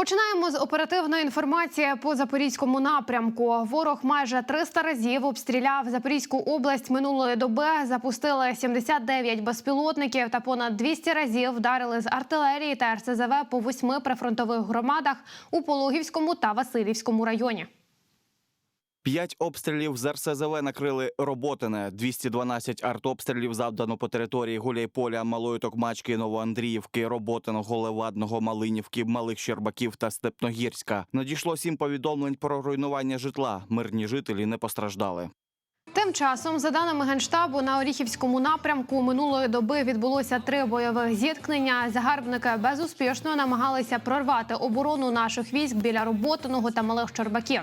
Починаємо з оперативної інформації по запорізькому напрямку. Ворог майже 300 разів обстріляв Запорізьку область минулої доби. Запустили 79 безпілотників та понад 200 разів вдарили з артилерії та РСЗВ по восьми прифронтових громадах у Пологівському та Васильівському районі. П'ять обстрілів з РСЗВ накрили Роботине. 212 артобстрілів завдано по території Гуляйполя, Малої Токмачки, Новоандріївки, Роботиного, Левадного, Малинівки, Малих Щербаків та Степногірська. Надійшло сім повідомлень про руйнування житла. Мирні жителі не постраждали. Тим часом, за даними генштабу, на Оріхівському напрямку минулої доби відбулося три бойових зіткнення. Загарбники безуспішно намагалися прорвати оборону наших військ біля роботиного та малих Щербаків.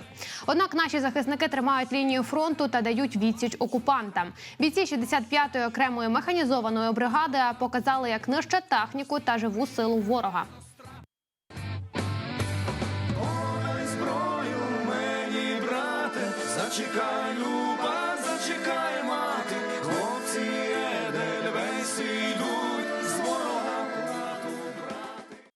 Однак наші захисники тримають лінію фронту та дають відсіч окупантам. Бійці 65-ї окремої механізованої бригади показали, як нищать техніку та живу силу ворога. Ой, зачекай, мати, хлопці Едельвейс ідуть з ворога плату брати.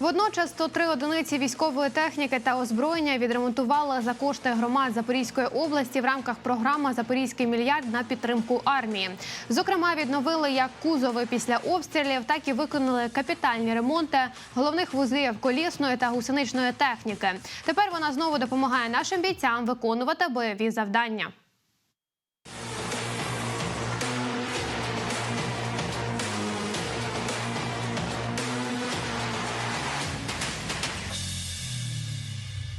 Водночас 103 одиниці військової техніки та озброєння відремонтували за кошти громад Запорізької області в рамках програми Запорізький мільярд на підтримку армії. Зокрема, відновили як кузови після обстрілів, так і виконали капітальні ремонти головних вузлів колісної та гусеничної техніки. Тепер вона знову допомагає нашим бійцям виконувати бойові завдання.